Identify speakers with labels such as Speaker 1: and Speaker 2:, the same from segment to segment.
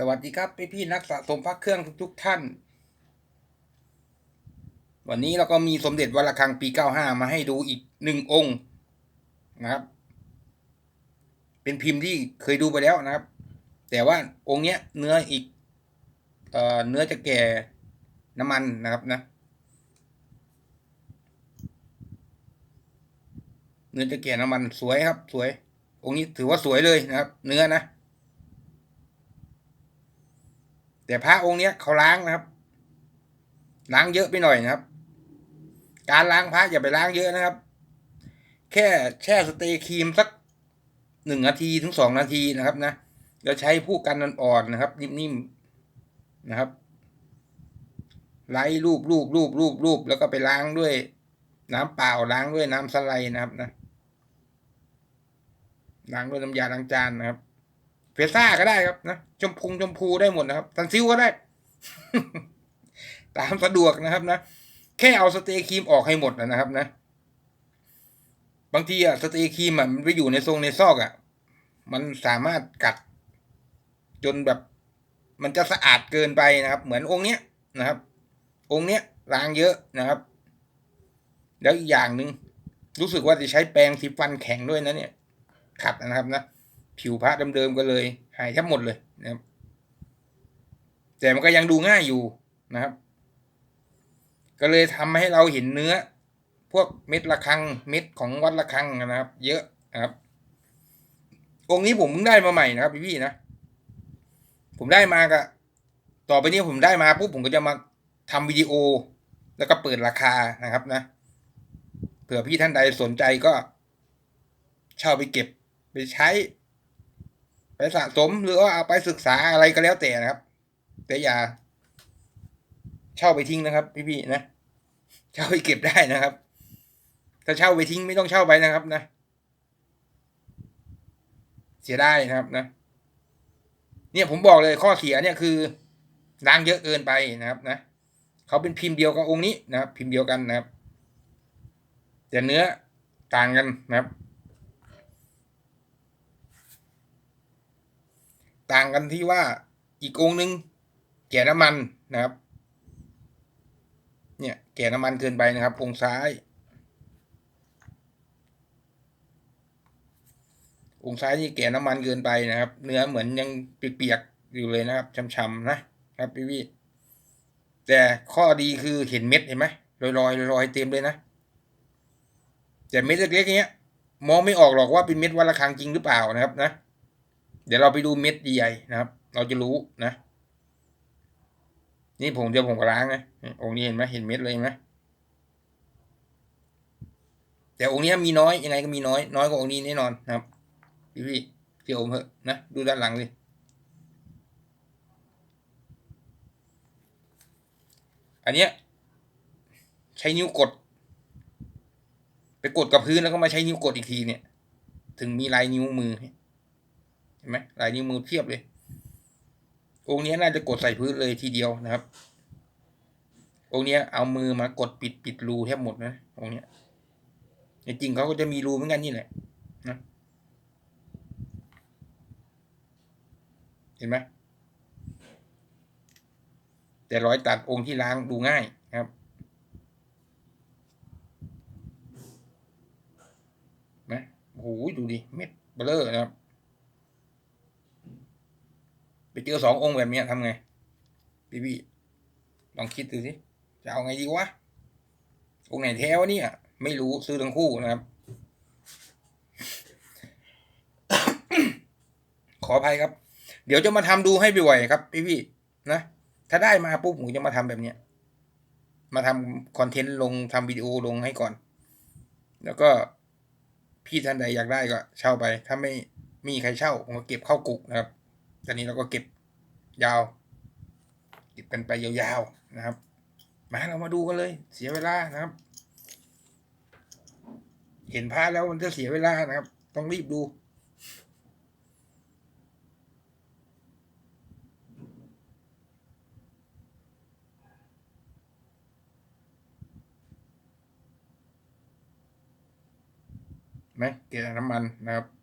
Speaker 1: สวัสดีครับพี่พี่นักสะสมพระเครื่องทุกๆท่าน วันนี้เราก็มีสมเด็จวัดระฆังปี 95 มาให้ดูอีกหนึ่งองค์นะครับ เป็นพิมพ์ที่เคยดูไปแล้วนะครับ แต่ว่าองค์เนี้ยเนื้ออีกเอ่อเนื้อจะแก่น้ำมันนะครับนะ เนื้อจะแก่น้ำมันสวยครับ สวย องค์นี้ถือว่าสวยเลยนะครับ เนื้อนะ แต่พระองค์เนี้ยเขาล้างนะครับ ล้างเยอะไปหน่อยนะครับ การล้างพระอย่าไปล้างเยอะนะครับ แค่แช่สเตย์ครีมสักหนึ่งนาทีถึงสองนาทีนะครับนะแล้วใช้ผู้กันอ่อนๆนะครับ นิ่มๆนะครับไล่รูปรูปรูปรูปรูปแล้วก็ไปล้างด้วย น้ำเปล่าล้างด้วยน้ำสไลด์นะครับนะล้างด้วยน้ำยาล้างจานนะครับ เพซ่าก็ได้ครับนะชมพูชมพูได้หมดนะครับซันซิลก็ได้ ตามสะดวกนะครับนะ แค่เอาสเตย์ครีมออกให้หมดนะครับนะ บางทีอะสเตย์ครีมอะมันไปอยู่ในทรงในซอกอะมันสามารถกัด จนแบบ มันจะสะอาดเกินไปนะครับ เหมือนองค์เนี้ยนะครับ องค์เนี้ยล้างเยอะนะครับ แล้วอีกอย่างหนึ่งรู้สึกว่าจะใช้แปรงสีฟันแข็งด้วยนะเนี่ยขัดนะครับนะ ผิวพระเดิมๆก็เลย หายแทบหมดเลยนะครับ แต่มันก็ยังดูง่ายอยู่นะครับ ก็เลยทำให้เราเห็นเนื้อ พวกเม็ดระฆัง เม็ดของวัดระฆังนะครับ เยอะนะครับ องค์นี้ผมเพิ่งได้มาใหม่นะครับพี่ๆนะ ผมได้มาก็ต่อไปนี้ผมได้มาปุ๊บผมก็จะมาทำวิดีโอ แล้วก็เปิดราคานะครับนะเผื่อพี่ท่านใดสนใจก็เช่าไปเก็บไปใช้ ไปสะสมหรือว่าเอาไปศึกษาอะไรก็แล้วแต่นะครับ แต่อย่า เช่าไปทิ้งนะครับ พี่ๆนะเช่าไปเก็บได้นะครับ ถ้าเช่าไปทิ้งไม่ต้องเช่าไปนะครับนะ เสียได้นะครับนะ เนี่ยผมบอกเลยข้อเสียเนี่ยคือล้างเยอะเกินไปนะครับนะเขาเป็นพิมพ์เดียวกับองค์นี้นะครับ พิมพ์เดียวกันนะครับแต่เนื้อต่างกันนะครับ ต่างกันที่ว่าอีกองค์หนึ่งแก่น้ำมันนะครับ เนี่ยแก่น้ำมันเกินไปนะครับ องค์ซ้าย องค์ซ้ายนี่แก่น้ำมันเกินไปนะครับ เนื้อเหมือนยังเปียกๆอยู่เลยนะครับช้ำๆนะครับพี่พี่แต่ข้อดีคือเห็นเม็ดเห็นไหมลอยๆลอยๆเต็มเลยนะแต่เม็ดเล็กๆเนี้ยมองไม่ออกหรอกว่าเป็นเม็ดวัดระฆังจริงหรือเปล่านะครับนะ เดี๋ยวเราไปดูเม็ดใหญ่ๆนะครับ เราจะรู้นะ นี่ผมเดี๋ยวผมก็ล้างนะองค์นี้เห็นไหมเห็นเม็ดเลยไหมแต่องค์นี้มีน้อยยังไงก็มีน้อยน้อยกว่าองค์นี้แน่นอนนะครับพี่พี่เกี่ยวผมเถอะนะดูด้านหลังเลยอันเนี้ยใช้นิ้วกด ไปกดกับพื้นแล้วก็มาใช้นิ้วกดอีกทีเนี่ย ถึงมีลายนิ้วมือ ไหมลายนิ้วมือเทียบเลย องค์นี้น่าจะกดใส่พื้นเลยทีเดียวนะครับ องค์นี้เอามือมากดปิดปิดรูแทบหมดนะองค์นี้จริงเขาก็จะมีรูเหมือนกันนี่แหละนะเห็นไหมแต่รอยตัดองค์ที่ล้างดูง่ายครับนะโอ้โหดูดิเม็ดเบลอนะครับ ไป เจอสององค์แบบนี้ทำไง พี่พี่ลองคิดดูสิจะเอาไงดีวะองค์ไหนแท้วะเนี่ย ไม่รู้ซื้อทั้งคู่นะครับ ขออภัยครับ เดี๋ยวจะมาทำดูให้บ่อยๆครับ พี่พี่นะถ้าได้มาปุ๊บผมจะมาทำแบบเนี้ยมาทำคอนเทนต์ลงทำวิดีโอลงให้ก่อน แล้วก็พี่ท่านใดอยากได้ก็เช่าไป ถ้าไม่มีใครเช่าผมก็เก็บเข้ากุกนะครับ ตอนนี้เราก็เก็บยาว เก็บกันไปยาวๆนะครับ มาเรามาดูกันเลย เสียเวลานะครับ เห็นพระแล้วมันจะเสียเวลานะครับ ต้องรีบดูไหมเกลือน้ำมันนะครับ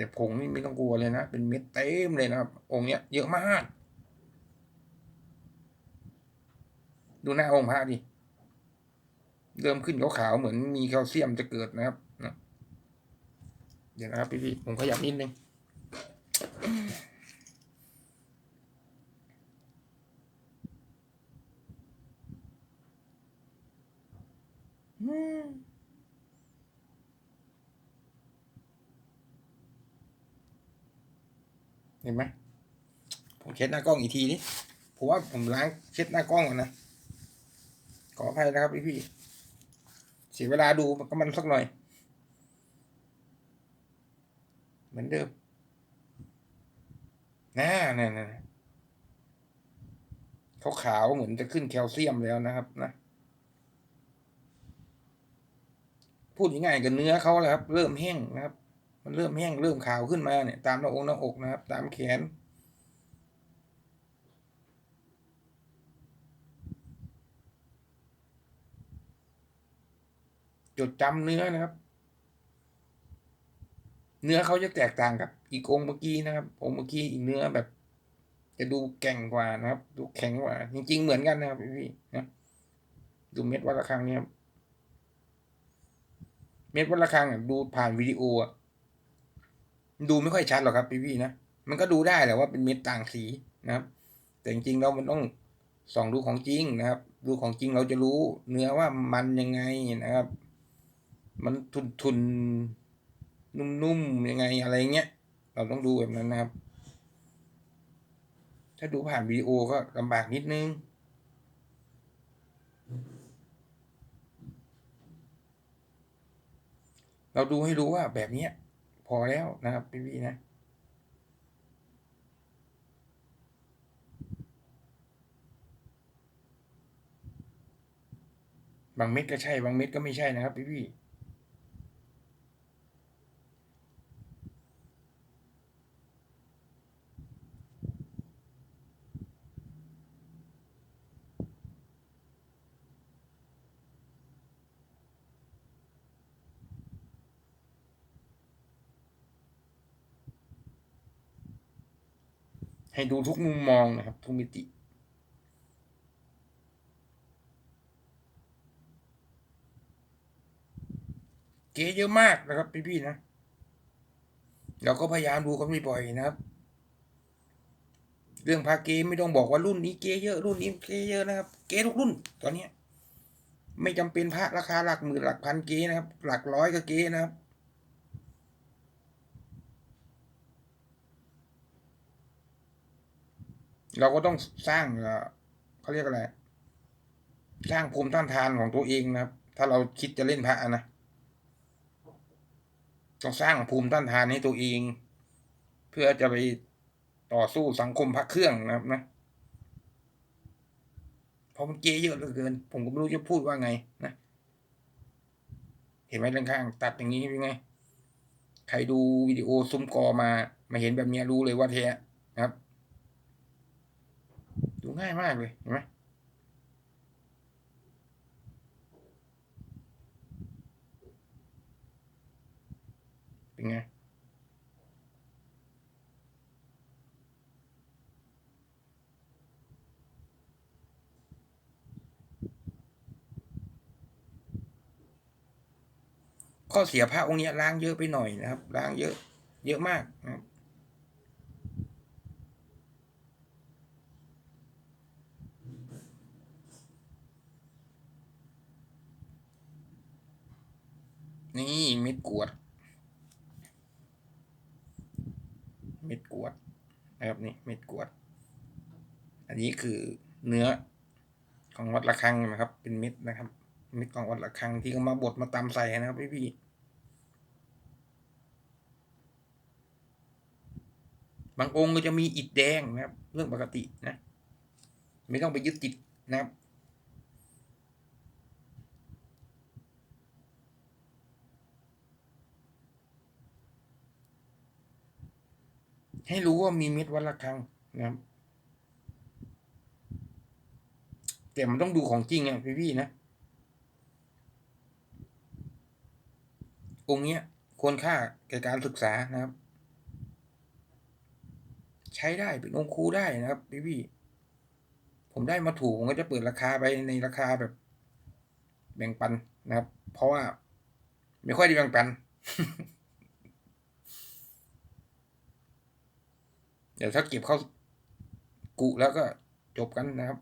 Speaker 1: แต่ผงนี่ไม่ต้องกลัวเลยนะ เป็นเม็ดเต็มเลยนะครับ องค์เนี้ยเยอะมาก ดูหน้าองค์พระดิ เริ่มขึ้นขาวๆเหมือนมีแคลเซียมจะเกิดนะครับนะเดี๋ยวนะครับพี่ๆผมขยับนิดนึงอืม เห็นไหมผมเช็ดหน้ากล้องอีกทีนี่ผมว่าผมล้างเช็ดหน้ากล้องก่อนนะ ขออภัยนะครับพี่พี่ๆเสียเวลาดูมันก็มันสักหน่อย เหมือนเดิมน่าน่น่น่เขาขาวเหมือนจะขึ้นแคลเซียมแล้วนะครับนะพูดง่ายๆกับเนื้อเขาแหละครับ เริ่มแห้งนะครับ มันเริ่มแห้งเริ่มขาวขึ้นมาเนี่ยตามหน้าอกหน้าอกนะครับ ตามแขน จดจำเนื้อนะครับ เนื้อเขาจะแตกต่างกับอีกองค์เมื่อกี้นะครับ องค์เมื่อกี้อีกเนื้อแบบ จะดูแก่งกว่านะครับ ดูแข็งกว่า จริง ๆ เหมือนกันนะครับพี่ๆนะดูเม็ดวัดระฆังเนี่ยเม็ดวัดระฆังดูผ่านวิดีโออะ ดูไม่ค่อยชัดหรอกครับพี่ๆนะ มันก็ดูได้แหละว่าเป็นเม็ดต่างสีนะครับ แต่จริงๆแล้วมันต้องส่องดูของจริงนะครับ ดูของจริงเราจะรู้เนื้อว่ามันยังไงนะครับ มันทุนทุนๆนุ่มๆยังไงอะไรเงี้ย เราต้องดูแบบนั้นนะครับ ถ้าดูผ่านวิดีโอก็ลำบากนิดนึงเราดูให้รู้ว่าแบบเนี้ย พอแล้วนะครับพี่พี่นะบางเม็ดก็ใช่บางเม็ดก็ไม่ใช่นะครับพี่พี่ ให้ดูทุกมุมมองนะครับ ทุกมิติเก๋เยอะมากนะครับพี่ๆนะ เราก็พยายามดูกันบ่อยๆนะครับ เรื่องพาเกไม่ต้องบอกว่ารุ่นนี้เก๋เยอะรุ่นนี้เก๋เยอะนะครับ เก๋ทุกรุ่น ตอนนี้ไม่จำเป็นพระราคาหลักหมื่นหลักพันเก๋นะครับ หลักร้อยก็เก๋นะครับ เราก็ต้องสร้างเขาเรียกอะไร สร้างภูมิต้านทานของตัวเองนะครับ ถ้าเราคิดจะเล่นพระนะต้องสร้างภูมิต้านทานให้ตัวเอง เพื่อจะไปต่อสู้สังคมพระเครื่องนะครับนะเพราะมันเกเยอะเหลือเกิน ผมก็ไม่รู้จะพูดว่าไงนะเห็นไหมด้านข้าง ตัดอย่างนี้เป็นไง ใครดูวิดีโอซุ้มกอมา มาเห็นแบบนี้รู้เลยว่าแท้นะครับ ดูง่ายมากเลยเห็นไหมเป็นไงข้อเสียพระองค์เนี้ยล้างเยอะไปหน่อยนะครับ ล้างเยอะ เยอะมากนะครับ นี่เม็ดกวด เม็ดกวดนะครับนี่เม็ดกวด อันนี้คือเนื้อของวัดระฆังนะครับ เป็นเม็ดนะครับ เม็ดของวัดระฆังที่เขามาบดมาตำใส่นะครับพี่พี่บางองค์ก็จะมีอิฐแดงนะครับ เรื่องปกตินะ ไม่ต้องไปยึดติดนะครับ ให้รู้ว่ามีเม็ดวัดระฆังนะครับ แต่มันต้องดูของจริงอะพี่พี่นะองค์เนี้ยควรค่าแก่การศึกษานะครับ ใช้ได้เป็นองค์ครูได้นะครับพี่พี่ผมได้มาถูกผมก็จะเปิดราคาไปในราคาแบบ แบ่งปันนะครับ เพราะว่า ไม่ค่อยได้แบ่งปัน เดี๋ยวถ้าเก็บเข้ากุแล้วก็จบกันนะครับ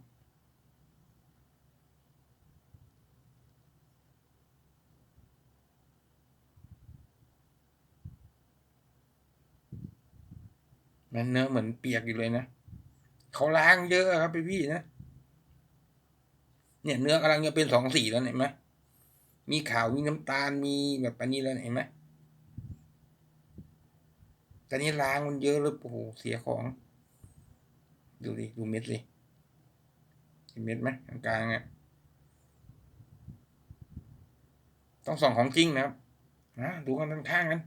Speaker 1: มันเนื้อเหมือนเปียกอยู่เลยนะเขาล้างเยอะครับพี่พี่นะ เนี่ยเนื้อกำลังจะเป็นสองสีแล้วเห็นไหมมีขาวมีน้ำตาลมีแบบอันนี้แล้วเห็นไหม แต่นี้ล้างมันเยอะเลยโอ้โหเสียของ ดูดิดูเม็ดสิเห็นเม็ดไหมกลางๆอะต้องส่องของจริงนะครับนะดูกันด้านข้างกัน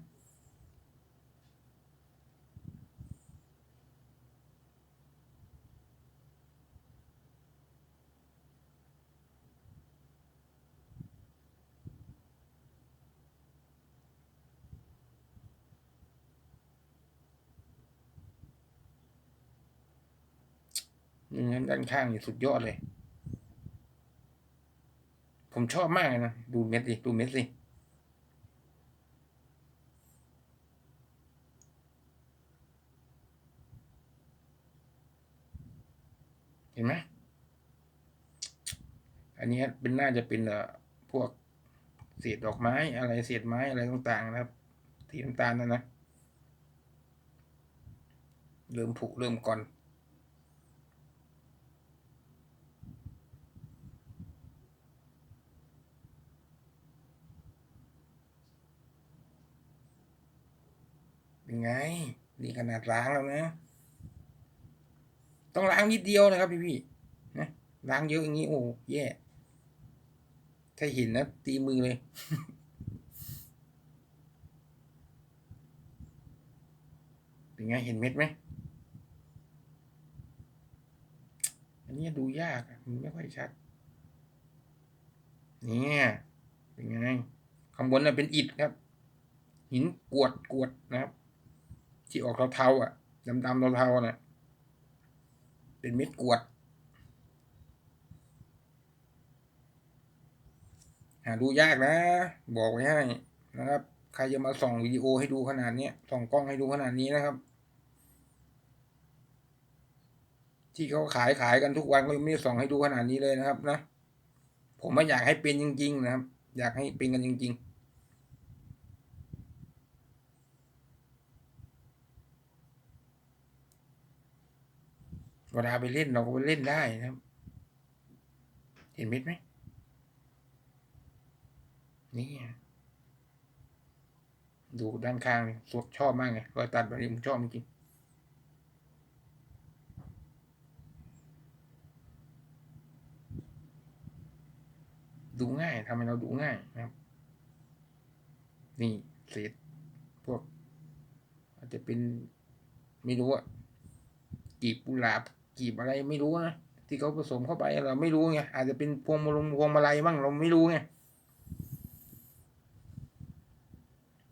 Speaker 1: ด้านข้างนี่สุดยอดเลย ผมชอบมากเลยนะ ดูเม็ดสิ ดูเม็ดสิ เห็นไหมอันนี้เป็นน่าจะเป็นเอ่อพวกเศษดอกไม้อะไรเศษไม้อะไรต่างๆนะครับสีน้ำตาลนั่นนะ เริ่มผุเริ่มก่อน เป็นไง นี่ขนาดล้างแล้วนะ ต้องล้างนิดเดียวนะครับพี่พี่นะล้างเยอะอย่างนี้โอ้แย่ถ้าเห็นนะ ตีมือเลยเป็นไงเห็นเม็ดไหมอันนี้ดูยากมันไม่ค่อยชัดเนี่ยเป็นไงข้างบนน่ะเป็นอิฐครับ หินกวดกวดนะครับ ที่ออกเทาๆอะดำๆเทาๆน่ะเป็นเม็ดกวด หาดูยากนะ บอกไว้ให้นะครับ ใครจะมาส่องวิดีโอให้ดูขนาดเนี้ยส่องกล้องให้ดูขนาดนี้นะครับ ที่เขาขายขายกันทุกวันก็ยังไม่ได้ส่องให้ดูขนาดนี้เลยนะครับนะผมไม่อยากให้เป็นจริง ๆ นะครับ อยากให้เป็นกันจริง ๆ เวลาไปเล่นเราก็ไปเล่นได้นะครับ เห็นม็ดไหมนี่ดูด้านข้างสวชอบมากเลยรอยตัดแบบนี้ผมชอบจริงดูง่ายทำให้เราดูง่ายนะครับ นี่เศษพวก อาจจะเป็นไม่รู้อะกีบกุหลาบ กีบอะไรไม่รู้นะที่เขาผสมเข้าไปเราไม่รู้ไงอาจจะเป็นพวงมาลงพวงมาลัยบ้างเราไม่รู้ไง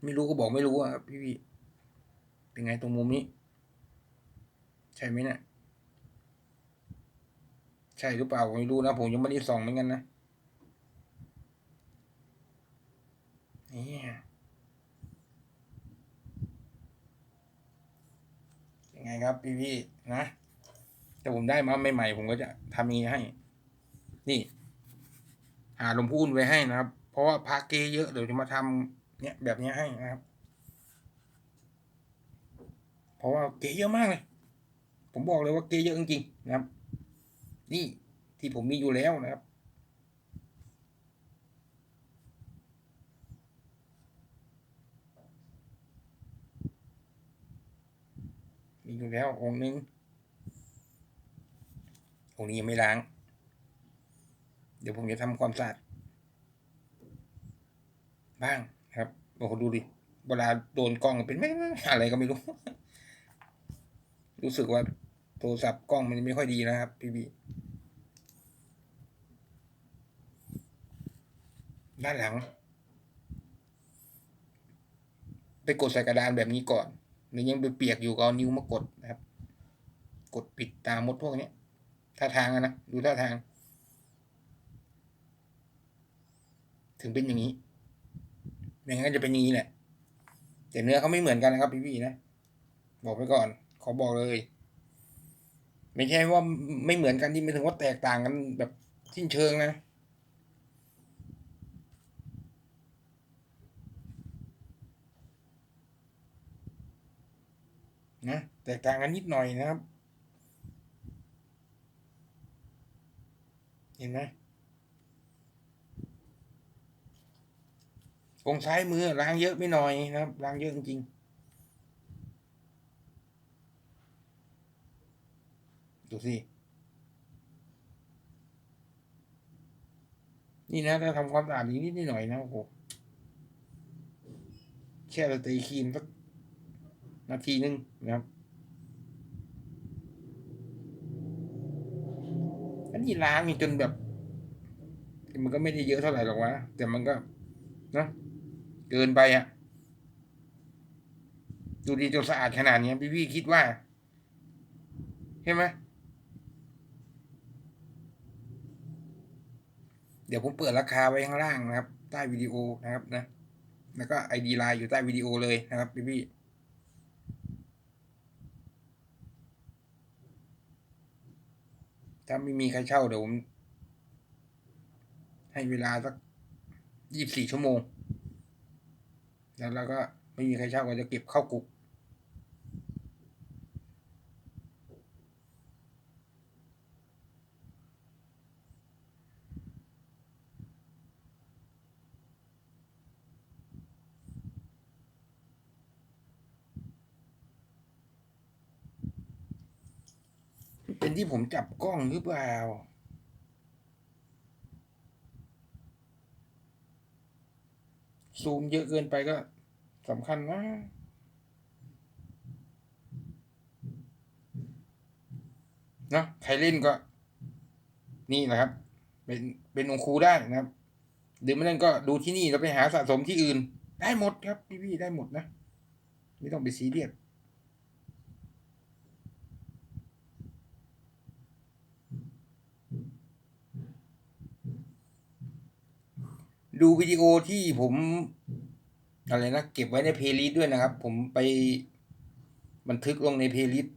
Speaker 1: ไม่รู้ก็บอกไม่รู้อะครับพี่พี่เป็นไงตรงมุมนี้ ใช่ไหมเนี่ยใช่หรือเปล่าผมไม่รู้นะผมยังไม่ได้ส่องเหมือนกันนะนี่ยังไงครับพี่พี่นะ แต่ผมได้มาใหม่ๆผมก็จะทำอย่างนี้ให้ นี่ หาลมพูนไว้ให้นะครับ เพราะว่าพาเกเยอะเดี๋ยวจะมาทำเนี่ยแบบนี้ให้นะครับ เพราะว่าเกเยอะมากเลย ผมบอกเลยว่าเกเยอะจริงๆนะครับ นี่ที่ผมมีอยู่แล้วนะครับมีอยู่แล้วองค์นึง องนี้ยังไม่ล้าง เดี๋ยวผมจะทำความสะอาดบ้างครับโอ้โหดูดิเวลาโดนกล้องเป็นไม่อะไรก็ไม่รู้ รู้สึกว่าโทรศัพท์กล้องมันไม่ค่อยดีนะครับ พี่บีด้านหลัง ไปกดใส่กระดานแบบนี้ก่อนหรือยังไปเปียกอยู่ก็เอานิ้วมากดนะครับ กดปิดตามมดพวกนี้ ท่าทางนะดูท่าทาง ถึงเป็นอย่างนี้ไม่งั้นก็จะเป็นอย่างนี้แหละแต่เนื้อเขาไม่เหมือนกันนะครับพี่ๆนะบอกไว้ก่อน ขอบอกเลย ไม่ใช่ว่าไม่เหมือนกันที่ไม่ถึงว่าแตกต่างกันแบบสิ้นเชิงนะนะแตกต่างกันนิดหน่อยนะครับ เห็นไหมอ งค์ซ้ายมือล้างเยอะไม่หน่อยนะครับล้างเยอะจริงๆดูสิ นี่นะถ้าทำความสะอาดนิดนิดหน่อยนะโอ้โหแค่เราตีครีมสักนาทีหนึงนะครับอันนี้ล้างนี่จนแบบ มันก็ไม่ได้เยอะเท่าไหร่หรอกวะแต่มันก็ นะ เกินไปอะดูดีจนสะอาดขนาดนี้พี่พี่คิดว่าใช่ไหมเดี๋ยวผมเปิดราคาไว้ข้างล่างนะครับ ใต้วิดีโอนะครับนะ แล้วก็ไอดีไลน์อยู่ใต้วิดีโอเลยนะครับพี่พี่ถ้าไม่มีใครเช่าเดี๋ยวผมให้เวลาสักยี่สิบสี่ชั่วโมง แล้วเราก็ไม่มีใครเช่าก็จะเก็บเข้ากุกเป็นที่ผมจับกล้องหรือเปล่า ซูมเยอะเกินไปก็สำคัญนะนะใครเล่นก็ นี่นะครับ เป็นเป็นองคูได้นะครับ หรือไม่เล่นก็ดูที่นี่แล้วไปหาสะสมที่อื่น ได้หมดครับพี่ๆได้หมดนะ ไม่ต้องไปซีเรียส ดูวิดีโอที่ผมอะไรนะเก็บไว้ในเพลย์ลิสต์ด้วยนะครับ ผมไปบันทึกลงในเพลย์ลิสต์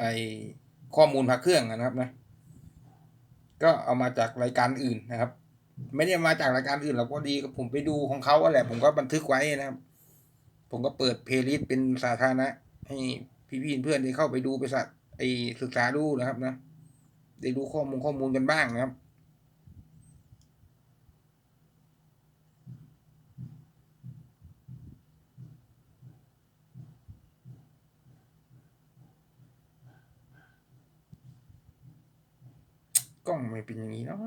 Speaker 1: ไอข้อมูลพักเครื่องนะครับนะ ก็เอามาจากรายการอื่นนะครับ ไม่ได้มาจากรายการอื่นหรอกพอดีผมไปดูของเขาอะแหละผมก็บันทึกไว้นะครับ ผมก็เปิดเพลย์ลิสต์เป็นสาธารณะ ให้พี่ๆเพื่อนได้เข้าไปดูไปสัตไอศึกษาดูนะครับนะได้ดูข้อมูลข้อมูลกันบ้างนะครับ ก ล้องไม่เป็นอย่างนี้เนาะ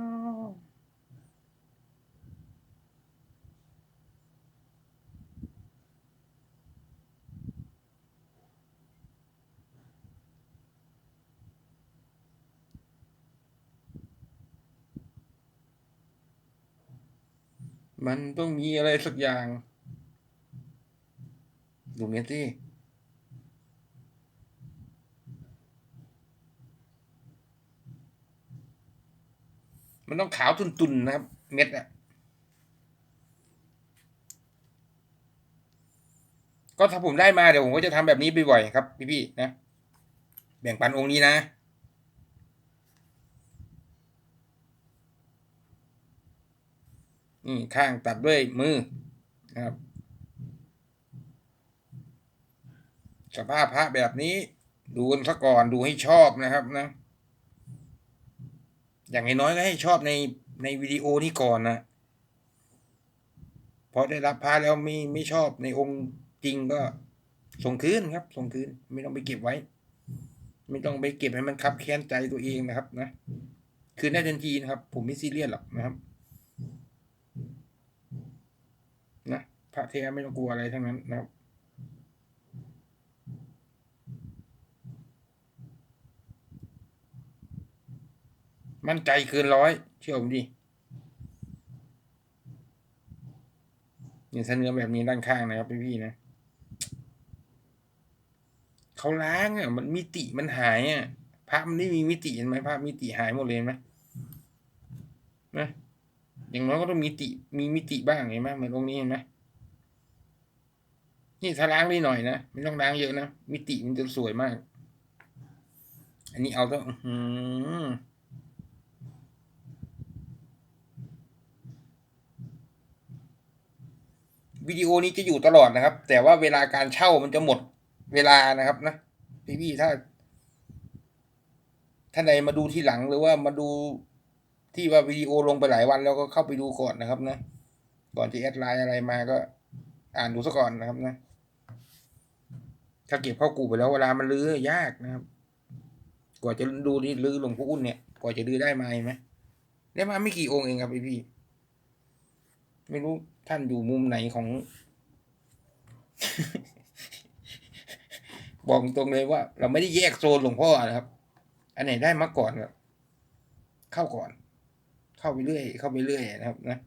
Speaker 1: มันต้องมีอะไรสักอย่าง ดูเนี้ยสิ มันต้องขาวตุนๆนะครับ เม็ดอะก็ถ้าผมได้มาเดี๋ยวผมก็จะทำแบบนี้บ่อยๆครับ พี่ๆนะ แบ่งปันองค์นี้นะนี่ข้างตัดด้วยมือนะครับสภาพพระแบบนี้ ดูกันซะก่อนดูให้ชอบนะครับนะ อย่างน้อยก็ให้ชอบในในวิดีโอนี้ก่อนนะพอได้รับพาแล้วไม่ไม่ชอบในองค์จริงก็ส่งคืนครับ ส่งคืนไม่ต้องไปเก็บไว้ ไม่ต้องไปเก็บให้มันคับแค้นใจตัวเองนะครับ นะคืนได้ทันทีนะครับ ผมไม่ซีเรียสหรอกนะครับนะพระเทไม่ต้องกลัวอะไรทั้งนั้นนะครับ มั่นใจเกินร้อยเชื่อผมดิเนี่ยถ้าเนื้อแบบนี้ด้านข้างนะครับพี่ๆนะเขาล้างอะ มันมิติมันหายอะพระมันไม่มีมิติเห็นไหมพระมิติหายหมดเลยไหมนะอย่างน้อยก็ต้องมีติมีมิติบ้างเห็นไหมเหมือนตรงนี้เห็นไหมนี่ถ้าล้างนิดหน่อยนะไม่ต้องล้างเยอะนะมิติมันจะสวยมาก อันนี้เอาต้องอื้อหือ วิดีโอนี้จะอยู่ตลอดนะครับ แต่ว่าเวลาการเช่ามันจะหมดเวลานะครับนะพี่พี่ถ้าท่านใดมาดูที่หลังหรือว่ามาดูที่ว่าวิดีโอลงไปหลายวันแล้วก็เข้าไปดูก่อนนะครับ นะ ก่อนจะแอดไลน์อะไรมาก็ อ่านดูซะก่อนนะครับนะ ถ้าเก็บเข้ากูไปแล้วเวลามันลื้อยากนะครับ กว่าจะดูนี่ลื้อหลวงพ่ออุ้นเนี่ยกว่าจะลื้อได้มาเห็นไหมได้มาไม่กี่องค์เองครับพี่พี่ไม่รู้ ท่านอยู่มุมไหนของ บอกตรงเลยว่า เราไม่ได้แยกโซนหลวงพ่อนะครับ อันไหนได้มาก่อนก็เข้าก่อน เข้าไปเรื่อย เข้าไปเรื่อยนะครับ นะ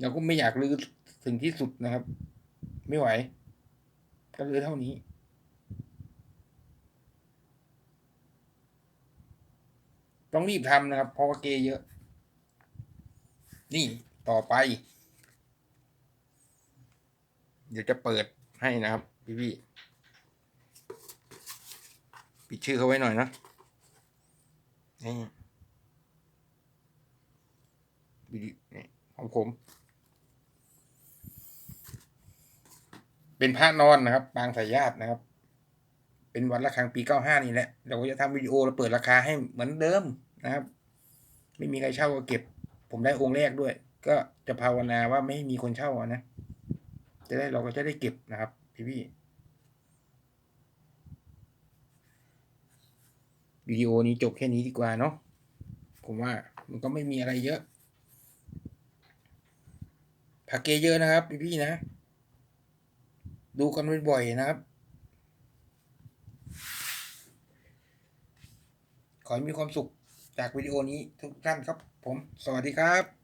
Speaker 1: เราก็ไม่อยากลื้อถึงที่สุดนะครับ ไม่ไหว ก็ลื้อเท่านี้ต้องรีบทำนะครับ เพราะว่าเกเยอะ นี่ต่อไป เดี๋ยวจะเปิดให้นะครับ พี่พี่ปิดชื่อเขาไว้หน่อยนะนี่วิดีนี่ของผม เป็นพระนอนนะครับ ปางสายญาตินะครับ เป็นวันละครั้งปีเก้าห้านี่แหละเราก็จะทำวิดีโอแล้วเปิดราคาให้เหมือนเดิมนะครับ ไม่มีใครเช่าก็เก็บ ผมได้องค์แรกด้วย ก็จะภาวนาว่าไม่ให้มีคนเช่านะ จะได้เราก็จะได้เก็บนะครับ พี่พี่วิดีโอนี้จบแค่นี้ดีกว่าเนาะผมว่ามันก็ไม่มีอะไรเยอะ ผักเกเยอะนะครับ พี่พี่นะ ดูกันบ่อยๆนะครับ ขอให้มีความสุขจากวิดีโอนี้ทุกท่านครับผม สวัสดีครับ